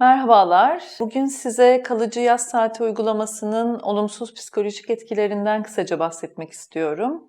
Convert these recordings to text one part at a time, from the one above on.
Merhabalar. Bugün size kalıcı yaz saati uygulamasının olumsuz psikolojik etkilerinden kısaca bahsetmek istiyorum.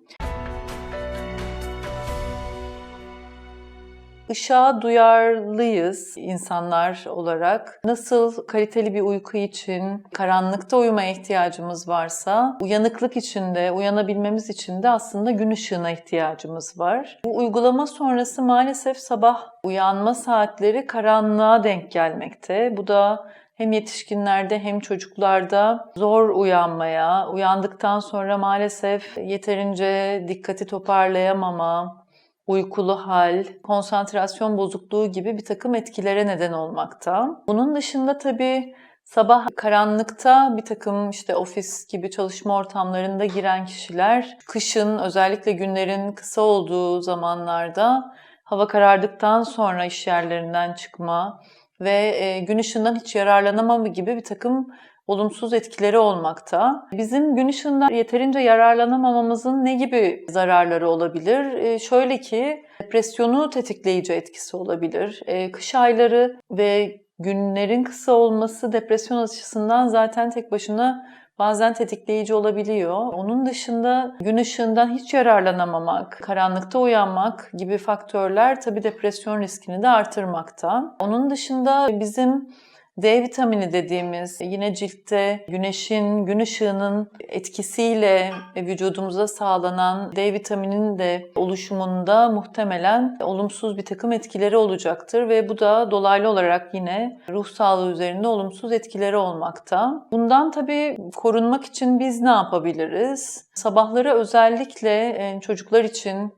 Işığa duyarlıyız insanlar olarak. Nasıl kaliteli bir uyku için karanlıkta uyumaya ihtiyacımız varsa, uyanıklık için de, uyanabilmemiz için de aslında gün ışığına ihtiyacımız var. Bu uygulama sonrası maalesef sabah uyanma saatleri karanlığa denk gelmekte. Bu da hem yetişkinlerde hem çocuklarda zor uyanmaya, uyandıktan sonra maalesef yeterince dikkati toparlayamama, uykulu hal, konsantrasyon bozukluğu gibi bir takım etkilere neden olmakta. Bunun dışında tabii sabah karanlıkta bir takım işte ofis gibi çalışma ortamlarında giren kişiler kışın özellikle günlerin kısa olduğu zamanlarda hava karardıktan sonra iş yerlerinden çıkma ve e, gün ışığından hiç yararlanamama gibi bir takım olumsuz etkileri olmakta. Bizim gün ışığından yeterince yararlanamamamızın ne gibi zararları olabilir? E, şöyle ki depresyonu tetikleyici etkisi olabilir. E, kış ayları ve günlerin kısa olması depresyon açısından zaten tek başına bazen tetikleyici olabiliyor. Onun dışında gün ışığından hiç yararlanamamak, karanlıkta uyanmak gibi faktörler tabii depresyon riskini de artırmakta. Onun dışında bizim D vitamini dediğimiz yine ciltte güneşin, gün ışığının etkisiyle vücudumuza sağlanan D vitamininin de oluşumunda muhtemelen olumsuz bir takım etkileri olacaktır ve bu da dolaylı olarak yine ruh sağlığı üzerinde olumsuz etkileri olmakta. Bundan tabii korunmak için biz ne yapabiliriz? Sabahları özellikle e, çocuklar için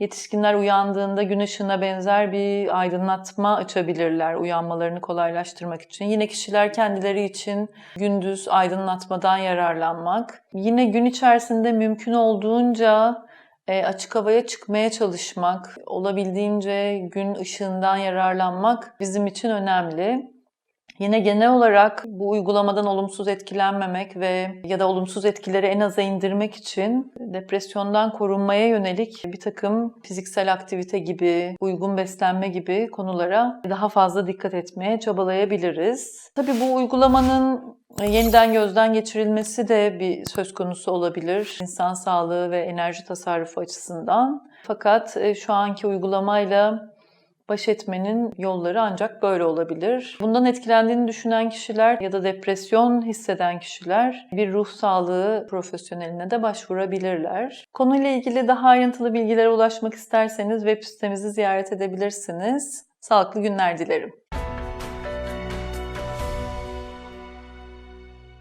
Yetişkinler uyandığında gün ışığına benzer bir aydınlatma açabilirler uyanmalarını kolaylaştırmak için. Yine kişiler kendileri için gündüz aydınlatmadan yararlanmak. Yine gün içerisinde mümkün olduğunca e, açık havaya çıkmaya çalışmak, olabildiğince gün ışığından yararlanmak bizim için önemli. Yine genel olarak bu uygulamadan olumsuz etkilenmemek ve ya da olumsuz etkileri en aza indirmek için depresyondan korunmaya yönelik bir takım fiziksel aktivite gibi, uygun beslenme gibi konulara daha fazla dikkat etmeye çabalayabiliriz. Tabii bu uygulamanın yeniden gözden geçirilmesi de bir söz konusu olabilir insan sağlığı ve enerji tasarrufu açısından. Fakat e, şu anki uygulamayla baş etmenin yolları ancak böyle olabilir. Bundan etkilendiğini düşünen kişiler ya da depresyon hisseden kişiler bir ruh sağlığı profesyoneline de başvurabilirler. Konuyla ilgili daha ayrıntılı bilgilere ulaşmak isterseniz web sitemizi ziyaret edebilirsiniz. Sağlıklı günler dilerim.